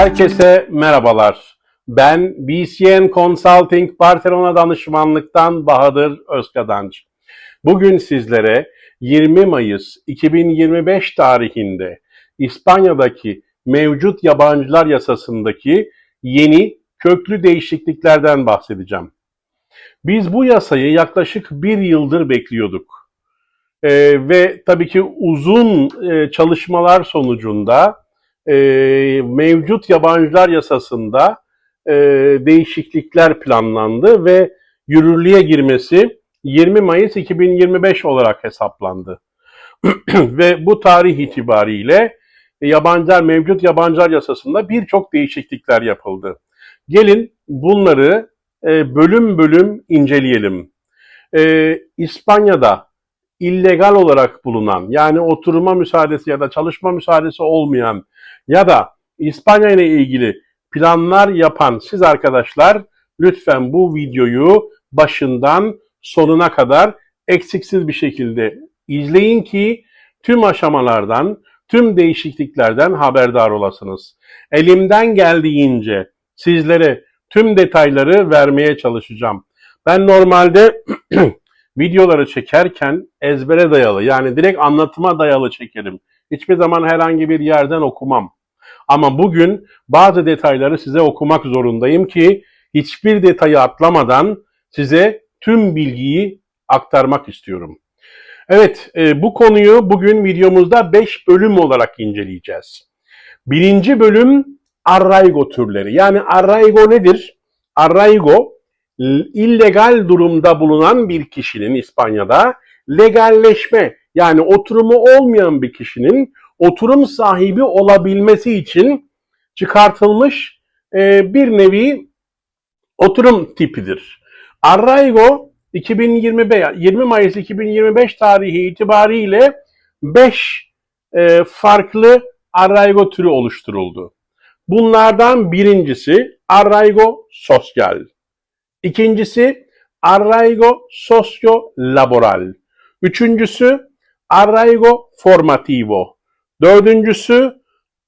Herkese merhabalar. Ben BCN Consulting Barcelona Danışmanlık'tan Bahadır Özkadanç. Bugün sizlere 20 Mayıs 2025 tarihinde İspanya'daki mevcut yabancılar yasasındaki yeni köklü değişikliklerden bahsedeceğim. Biz bu yasayı yaklaşık bir yıldır bekliyorduk. Ee, ve tabii ki uzun e, çalışmalar sonucunda e, mevcut yabancılar yasasında e, değişiklikler planlandı ve yürürlüğe girmesi 20 Mayıs 2025 olarak hesaplandı. ve bu tarih itibariyle yabancılar mevcut yabancılar yasasında birçok değişiklikler yapıldı. Gelin bunları e, bölüm bölüm inceleyelim. E, İspanya'da illegal olarak bulunan yani oturma müsaadesi ya da çalışma müsaadesi olmayan ya da İspanya ile ilgili planlar yapan siz arkadaşlar lütfen bu videoyu başından sonuna kadar eksiksiz bir şekilde izleyin ki tüm aşamalardan, tüm değişikliklerden haberdar olasınız. Elimden geldiğince sizlere tüm detayları vermeye çalışacağım. Ben normalde videoları çekerken ezbere dayalı yani direkt anlatıma dayalı çekerim. Hiçbir zaman herhangi bir yerden okumam. Ama bugün bazı detayları size okumak zorundayım ki hiçbir detayı atlamadan size tüm bilgiyi aktarmak istiyorum. Evet, e, bu konuyu bugün videomuzda 5 bölüm olarak inceleyeceğiz. Birinci bölüm arraigo türleri. Yani arraigo nedir? Arraigo illegal durumda bulunan bir kişinin İspanya'da legalleşme yani oturumu olmayan bir kişinin oturum sahibi olabilmesi için çıkartılmış e, bir nevi oturum tipidir. Arraigo 2025 20 Mayıs 2025 tarihi itibariyle 5 e, farklı arraigo türü oluşturuldu. Bunlardan birincisi arraigo sosyal. İkincisi arraigo sosyo-laboral. Üçüncüsü arraigo formativo. Dördüncüsü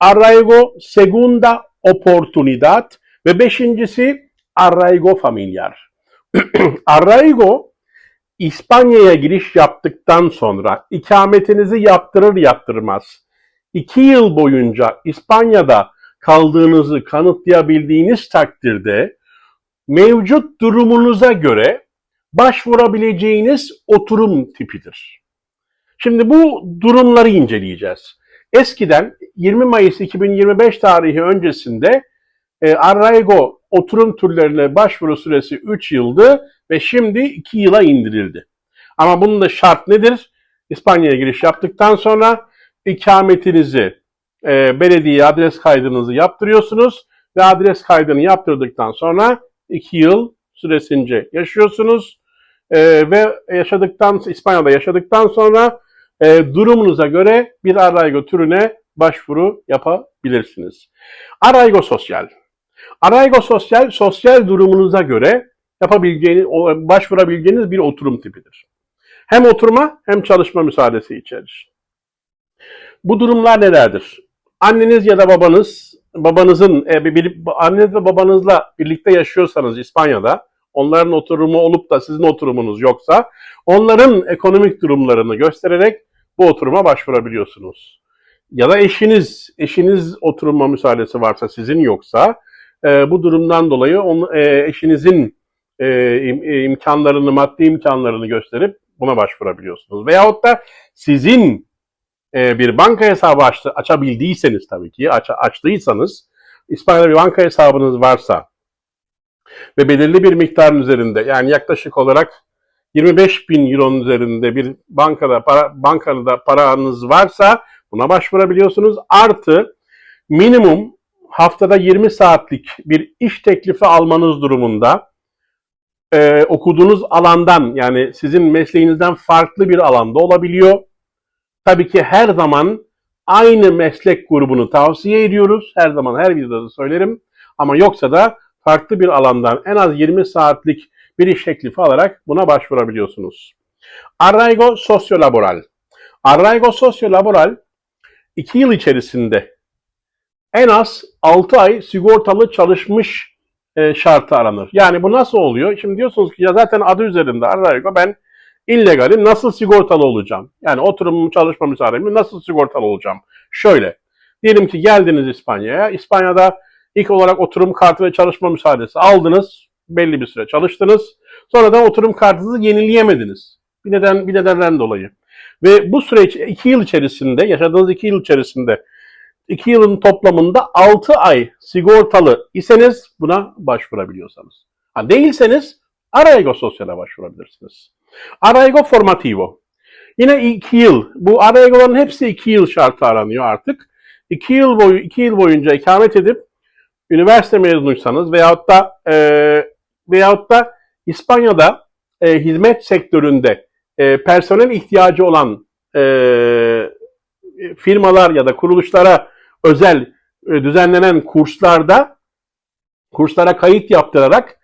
arraigo segunda oportunidad ve beşincisi arraigo familiar. arraigo İspanya'ya giriş yaptıktan sonra ikametinizi yaptırır yaptırmaz iki yıl boyunca İspanya'da kaldığınızı kanıtlayabildiğiniz takdirde mevcut durumunuza göre başvurabileceğiniz oturum tipidir. Şimdi bu durumları inceleyeceğiz. Eskiden 20 Mayıs 2025 tarihi öncesinde e, Arraigo oturum türlerine başvuru süresi 3 yıldı ve şimdi 2 yıla indirildi. Ama bunun da şart nedir? İspanya'ya giriş yaptıktan sonra ikametinizi, e, belediye adres kaydınızı yaptırıyorsunuz ve adres kaydını yaptırdıktan sonra 2 yıl süresince yaşıyorsunuz e, ve yaşadıktan İspanya'da yaşadıktan sonra e, durumunuza göre bir arraigo türüne başvuru yapabilirsiniz. Arraigo sosyal. Arraigo sosyal, sosyal durumunuza göre yapabileceğiniz, başvurabileceğiniz bir oturum tipidir. Hem oturma hem çalışma müsaadesi içerir. Bu durumlar nelerdir? Anneniz ya da babanız, babanızın, e, bir, anneniz ve babanızla birlikte yaşıyorsanız İspanya'da, onların oturumu olup da sizin oturumunuz yoksa, onların ekonomik durumlarını göstererek bu oturuma başvurabiliyorsunuz. Ya da eşiniz, eşiniz oturma müsaadesi varsa sizin yoksa, e, bu durumdan dolayı on, e, eşinizin e, im, e, imkanlarını, maddi imkanlarını gösterip buna başvurabiliyorsunuz. Veyahut da sizin e, bir banka hesabı açtı, açabildiyseniz tabii ki, aç, açtıysanız, İspanya'da bir banka hesabınız varsa ve belirli bir miktarın üzerinde, yani yaklaşık olarak 25 bin euronun üzerinde bir bankada para, bankada paranız varsa buna başvurabiliyorsunuz. Artı minimum haftada 20 saatlik bir iş teklifi almanız durumunda e, okuduğunuz alandan yani sizin mesleğinizden farklı bir alanda olabiliyor. Tabii ki her zaman aynı meslek grubunu tavsiye ediyoruz. Her zaman her videoda söylerim. Ama yoksa da farklı bir alandan en az 20 saatlik bir iş teklifi alarak buna başvurabiliyorsunuz. Arraigo sosyolaboral. Arraigo sosyolaboral 2 yıl içerisinde en az 6 ay sigortalı çalışmış e, şartı aranır. Yani bu nasıl oluyor? Şimdi diyorsunuz ki ya zaten adı üzerinde Arraigo ben illegalim nasıl sigortalı olacağım? Yani oturumum çalışma müsaademi nasıl sigortalı olacağım? Şöyle. Diyelim ki geldiniz İspanya'ya. İspanya'da ilk olarak oturum kartı ve çalışma müsaadesi aldınız. Belli bir süre çalıştınız. Sonradan oturum kartınızı yenileyemediniz. Bir neden bir nedenden dolayı. Ve bu süreç iki yıl içerisinde, yaşadığınız iki yıl içerisinde 2 yılın toplamında 6 ay sigortalı iseniz buna başvurabiliyorsanız. Ha, değilseniz Arraigo Sosyal'e başvurabilirsiniz. Arraigo Formativo. Yine 2 yıl. Bu Arraigo'ların hepsi 2 yıl şartı aranıyor artık. 2 yıl boyu 2 yıl boyunca ikamet edip üniversite mezunuysanız veyahut da e, veyahut da İspanya'da e, hizmet sektöründe e, personel ihtiyacı olan e, firmalar ya da kuruluşlara özel e, düzenlenen kurslarda kurslara kayıt yaptırarak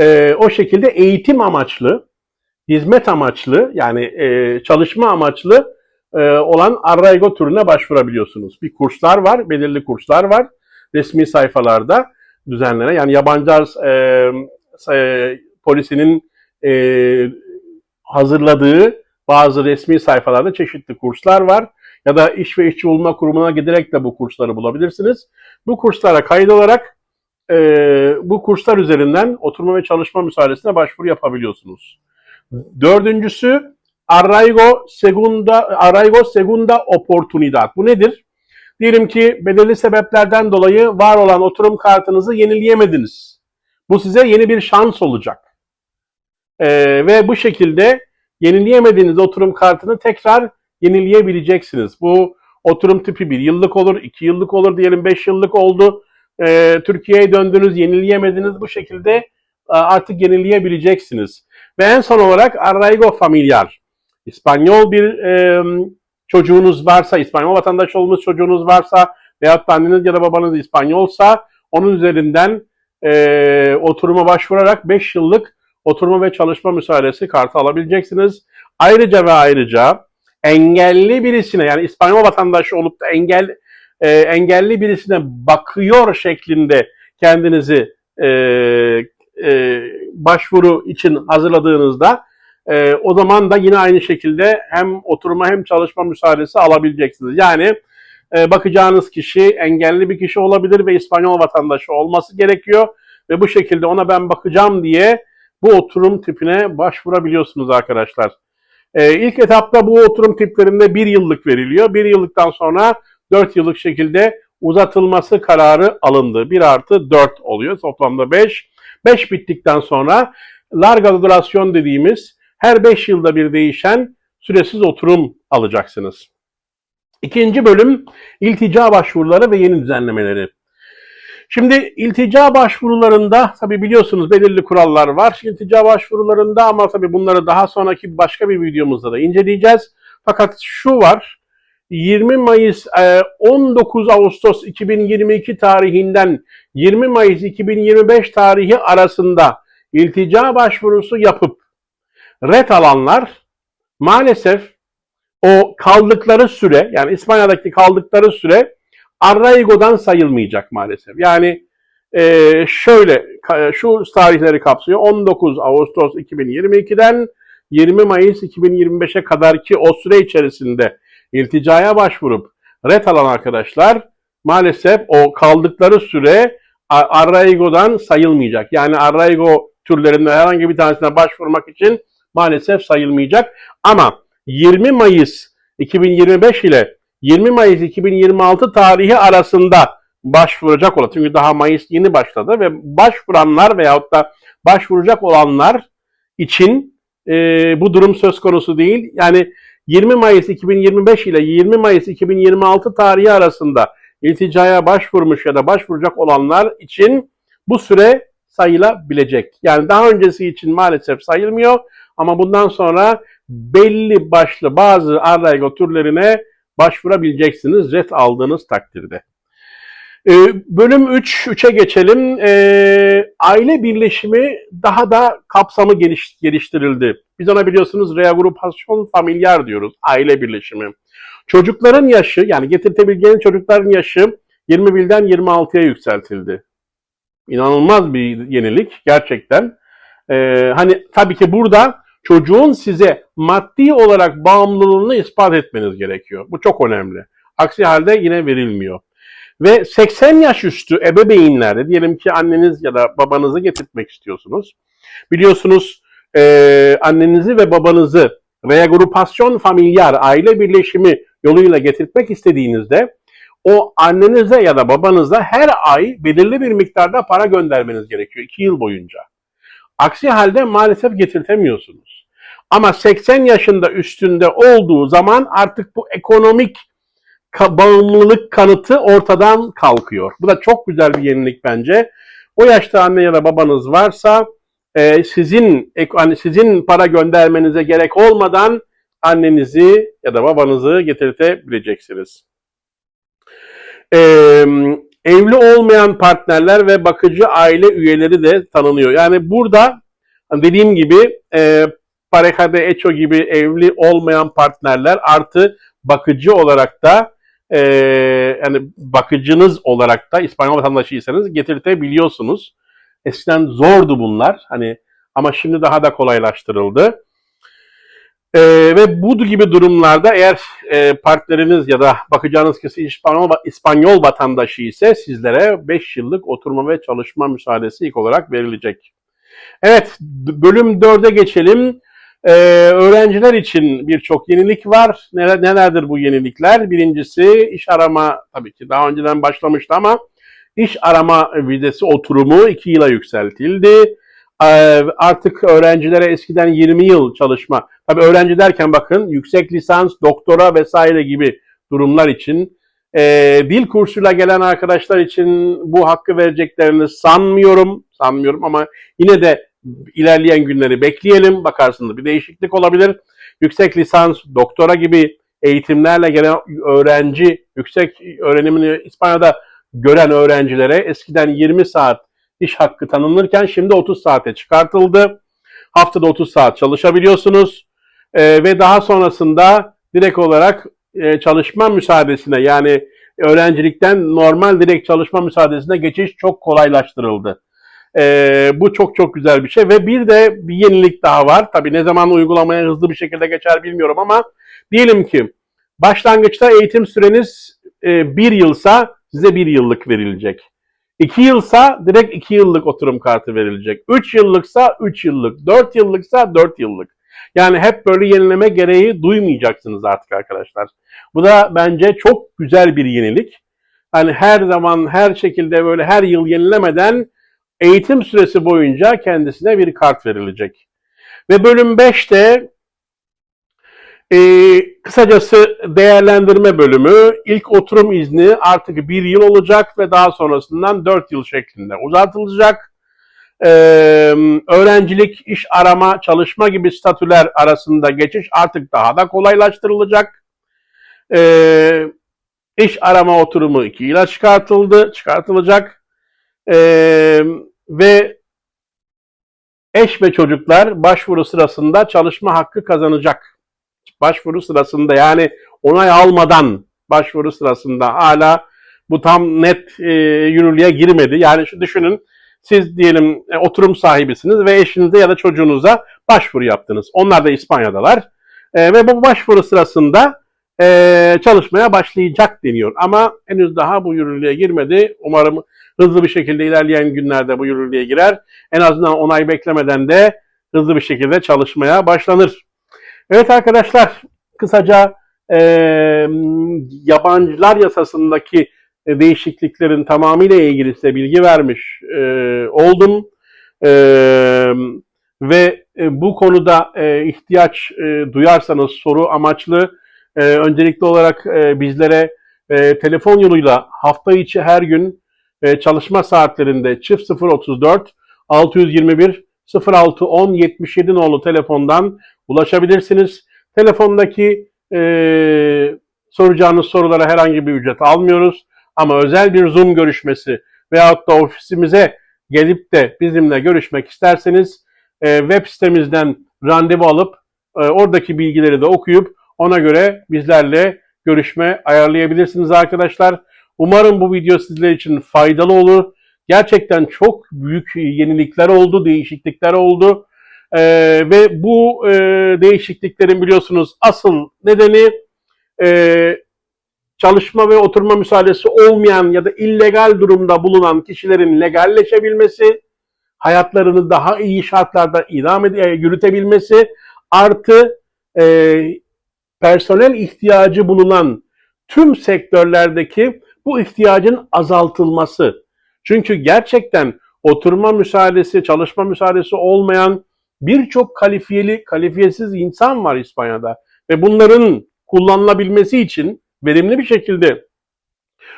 e, o şekilde eğitim amaçlı, hizmet amaçlı yani e, çalışma amaçlı e, olan Arraigo türüne başvurabiliyorsunuz. Bir kurslar var, belirli kurslar var resmi sayfalarda düzenlenen yani yabancılar e, e, polisinin e, hazırladığı bazı resmi sayfalarda çeşitli kurslar var ya da iş ve işçi bulma kurumuna giderek de bu kursları bulabilirsiniz. Bu kurslara kaydolarak e, bu kurslar üzerinden oturma ve çalışma müsaadesine başvuru yapabiliyorsunuz. Dördüncüsü Arraigo Segunda Arraigo Segunda Oportunidad. Bu nedir? Diyelim ki belirli sebeplerden dolayı var olan oturum kartınızı yenileyemediniz. Bu size yeni bir şans olacak. E, ve bu şekilde yenileyemediğiniz oturum kartını tekrar yenileyebileceksiniz. Bu oturum tipi bir yıllık olur, iki yıllık olur diyelim beş yıllık oldu. E, Türkiye'ye döndünüz, yenileyemediniz. Bu şekilde e, artık yenileyebileceksiniz. Ve en son olarak Arraigo Familiar. İspanyol bir e, çocuğunuz varsa, İspanyol vatandaş olmuş çocuğunuz varsa veyahut da anneniz ya da babanız İspanyolsa onun üzerinden e, oturuma başvurarak 5 yıllık oturma ve çalışma müsaadesi kartı alabileceksiniz. Ayrıca ve ayrıca engelli birisine yani İspanyol vatandaşı olup da engel e, engelli birisine bakıyor şeklinde kendinizi e, e, başvuru için hazırladığınızda e, o zaman da yine aynı şekilde hem oturma hem çalışma müsaadesi alabileceksiniz. Yani e, bakacağınız kişi engelli bir kişi olabilir ve İspanyol vatandaşı olması gerekiyor ve bu şekilde ona ben bakacağım diye bu oturum tipine başvurabiliyorsunuz arkadaşlar. Ee, ilk etapta bu oturum tiplerinde bir yıllık veriliyor. Bir yıllıktan sonra dört yıllık şekilde uzatılması kararı alındı. Bir artı dört oluyor. Toplamda beş. Beş bittikten sonra larga durasyon dediğimiz her beş yılda bir değişen süresiz oturum alacaksınız. İkinci bölüm iltica başvuruları ve yeni düzenlemeleri. Şimdi iltica başvurularında tabi biliyorsunuz belirli kurallar var. İltica başvurularında ama tabi bunları daha sonraki başka bir videomuzda da inceleyeceğiz. Fakat şu var. 20 Mayıs 19 Ağustos 2022 tarihinden 20 Mayıs 2025 tarihi arasında iltica başvurusu yapıp ret alanlar maalesef o kaldıkları süre yani İspanya'daki kaldıkları süre Arraigo'dan sayılmayacak maalesef. Yani e, şöyle şu tarihleri kapsıyor. 19 Ağustos 2022'den 20 Mayıs 2025'e kadar ki o süre içerisinde ilticaya başvurup ret alan arkadaşlar maalesef o kaldıkları süre Arraigo'dan sayılmayacak. Yani Arraigo türlerinden herhangi bir tanesine başvurmak için maalesef sayılmayacak. Ama 20 Mayıs 2025 ile 20 Mayıs 2026 tarihi arasında başvuracak olan, çünkü daha Mayıs yeni başladı ve başvuranlar veyahut da başvuracak olanlar için e, bu durum söz konusu değil. Yani 20 Mayıs 2025 ile 20 Mayıs 2026 tarihi arasında ilticaya başvurmuş ya da başvuracak olanlar için bu süre sayılabilecek. Yani daha öncesi için maalesef sayılmıyor ama bundan sonra belli başlı bazı arraigo türlerine başvurabileceksiniz ret aldığınız takdirde. Ee, bölüm 3, 3'e geçelim. Ee, aile birleşimi daha da kapsamı geliş, geliştirildi. Biz ona biliyorsunuz reagrupasyon familiar diyoruz, aile birleşimi. Çocukların yaşı, yani getirtebileceğiniz çocukların yaşı 21'den 26'ya yükseltildi. İnanılmaz bir yenilik gerçekten. Ee, hani tabii ki burada çocuğun size maddi olarak bağımlılığını ispat etmeniz gerekiyor. Bu çok önemli. Aksi halde yine verilmiyor. Ve 80 yaş üstü ebeveynlerde diyelim ki anneniz ya da babanızı getirtmek istiyorsunuz. Biliyorsunuz e, annenizi ve babanızı reagrupasyon familiar aile birleşimi yoluyla getirtmek istediğinizde o annenize ya da babanıza her ay belirli bir miktarda para göndermeniz gerekiyor 2 yıl boyunca. Aksi halde maalesef getirtemiyorsunuz. Ama 80 yaşında üstünde olduğu zaman artık bu ekonomik ka- bağımlılık kanıtı ortadan kalkıyor. Bu da çok güzel bir yenilik bence. O yaşta anne ya da babanız varsa e, sizin hani sizin para göndermenize gerek olmadan annenizi ya da babanızı getirtebileceksiniz. E, evli olmayan partnerler ve bakıcı aile üyeleri de tanınıyor. Yani burada dediğim gibi e, pareja de hecho gibi evli olmayan partnerler artı bakıcı olarak da e, yani bakıcınız olarak da İspanyol vatandaşıysanız getirtebiliyorsunuz. Eskiden zordu bunlar. Hani ama şimdi daha da kolaylaştırıldı. Ee, ve bu gibi durumlarda eğer e, partneriniz ya da bakacağınız kişi İspanyol, İspanyol vatandaşı ise sizlere 5 yıllık oturma ve çalışma müsaadesi ilk olarak verilecek. Evet, bölüm 4'e geçelim. Ee, öğrenciler için birçok yenilik var. Neler, nelerdir bu yenilikler? Birincisi iş arama, tabii ki daha önceden başlamıştı ama iş arama vizesi oturumu 2 yıla yükseltildi. Ee, artık öğrencilere eskiden 20 yıl çalışma, tabii öğrenci derken bakın yüksek lisans, doktora vesaire gibi durumlar için e, dil kursuyla gelen arkadaşlar için bu hakkı vereceklerini sanmıyorum, sanmıyorum ama yine de ilerleyen günleri bekleyelim. Bakarsınız bir değişiklik olabilir. Yüksek lisans, doktora gibi eğitimlerle gelen öğrenci, yüksek öğrenimini İspanya'da gören öğrencilere eskiden 20 saat iş hakkı tanınırken şimdi 30 saate çıkartıldı. Haftada 30 saat çalışabiliyorsunuz. Ee, ve daha sonrasında direkt olarak e, çalışma müsaadesine yani öğrencilikten normal direkt çalışma müsaadesine geçiş çok kolaylaştırıldı. Ee, bu çok çok güzel bir şey ve bir de bir yenilik daha var. Tabii ne zaman uygulamaya hızlı bir şekilde geçer bilmiyorum ama diyelim ki başlangıçta eğitim süreniz e, bir yılsa size bir yıllık verilecek. 2 yılsa direkt 2 yıllık oturum kartı verilecek. 3 yıllıksa 3 yıllık. 4 yıllıksa 4 yıllık. Yani hep böyle yenileme gereği duymayacaksınız artık arkadaşlar. Bu da bence çok güzel bir yenilik. Hani her zaman her şekilde böyle her yıl yenilemeden eğitim süresi boyunca kendisine bir kart verilecek. Ve bölüm 5'te e, kısacası değerlendirme bölümü ilk oturum izni artık bir yıl olacak ve daha sonrasından 4 yıl şeklinde uzatılacak. Ee, öğrencilik, iş arama, çalışma gibi statüler arasında geçiş artık daha da kolaylaştırılacak. Ee, iş arama oturumu 2 yıla çıkartıldı, çıkartılacak. Ee, ve eş ve çocuklar başvuru sırasında çalışma hakkı kazanacak. Başvuru sırasında yani onay almadan başvuru sırasında hala bu tam net e, yürürlüğe girmedi. Yani şu düşünün siz diyelim e, oturum sahibisiniz ve eşinize ya da çocuğunuza başvuru yaptınız. Onlar da İspanya'dalar. E, ve bu başvuru sırasında e, çalışmaya başlayacak deniyor. Ama henüz daha bu yürürlüğe girmedi. Umarım hızlı bir şekilde ilerleyen günlerde bu yürürlüğe girer. En azından onay beklemeden de hızlı bir şekilde çalışmaya başlanır. Evet arkadaşlar kısaca e, yabancılar yasasındaki e, değişikliklerin tamamıyla ilgili size bilgi vermiş e, oldum. E, ve e, bu konuda e, ihtiyaç e, duyarsanız soru amaçlı e, öncelikli olarak e, bizlere e, telefon yoluyla hafta içi her gün e, çalışma saatlerinde çift 034 621 0610 77 nolu telefondan ulaşabilirsiniz. Telefondaki e, soracağınız sorulara herhangi bir ücret almıyoruz. Ama özel bir Zoom görüşmesi veyahut da ofisimize gelip de bizimle görüşmek isterseniz e, web sitemizden randevu alıp e, oradaki bilgileri de okuyup ona göre bizlerle görüşme ayarlayabilirsiniz arkadaşlar. Umarım bu video sizler için faydalı olur. Gerçekten çok büyük yenilikler oldu, değişiklikler oldu. Ee, ve bu e, değişikliklerin biliyorsunuz asıl nedeni e, çalışma ve oturma müsaadesi olmayan ya da illegal durumda bulunan kişilerin legalleşebilmesi, hayatlarını daha iyi şartlarda idam ed- e, yürütebilmesi, artı e, personel ihtiyacı bulunan tüm sektörlerdeki bu ihtiyacın azaltılması. Çünkü gerçekten oturma müsaadesi, çalışma müsaadesi olmayan birçok kalifiyeli, kalifiyesiz insan var İspanya'da. Ve bunların kullanılabilmesi için, verimli bir şekilde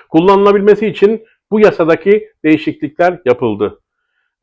kullanılabilmesi için bu yasadaki değişiklikler yapıldı.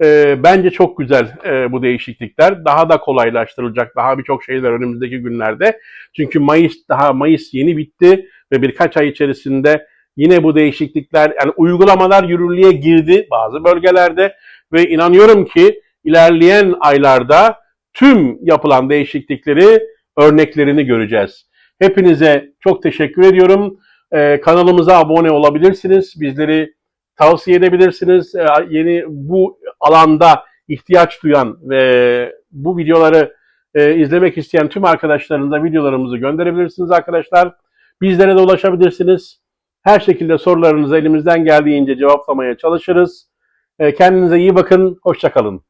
Ee, bence çok güzel e, bu değişiklikler. Daha da kolaylaştırılacak daha birçok şeyler önümüzdeki günlerde. Çünkü Mayıs daha Mayıs yeni bitti ve birkaç ay içerisinde yine bu değişiklikler yani uygulamalar yürürlüğe girdi bazı bölgelerde ve inanıyorum ki ilerleyen aylarda tüm yapılan değişiklikleri örneklerini göreceğiz. Hepinize çok teşekkür ediyorum. Ee, kanalımıza abone olabilirsiniz. Bizleri tavsiye edebilirsiniz. Ee, yeni bu alanda ihtiyaç duyan ve bu videoları e, izlemek isteyen tüm arkadaşlarınıza videolarımızı gönderebilirsiniz arkadaşlar. Bizlere de ulaşabilirsiniz. Her şekilde sorularınızı elimizden geldiğince cevaplamaya çalışırız. Ee, kendinize iyi bakın. Hoşçakalın.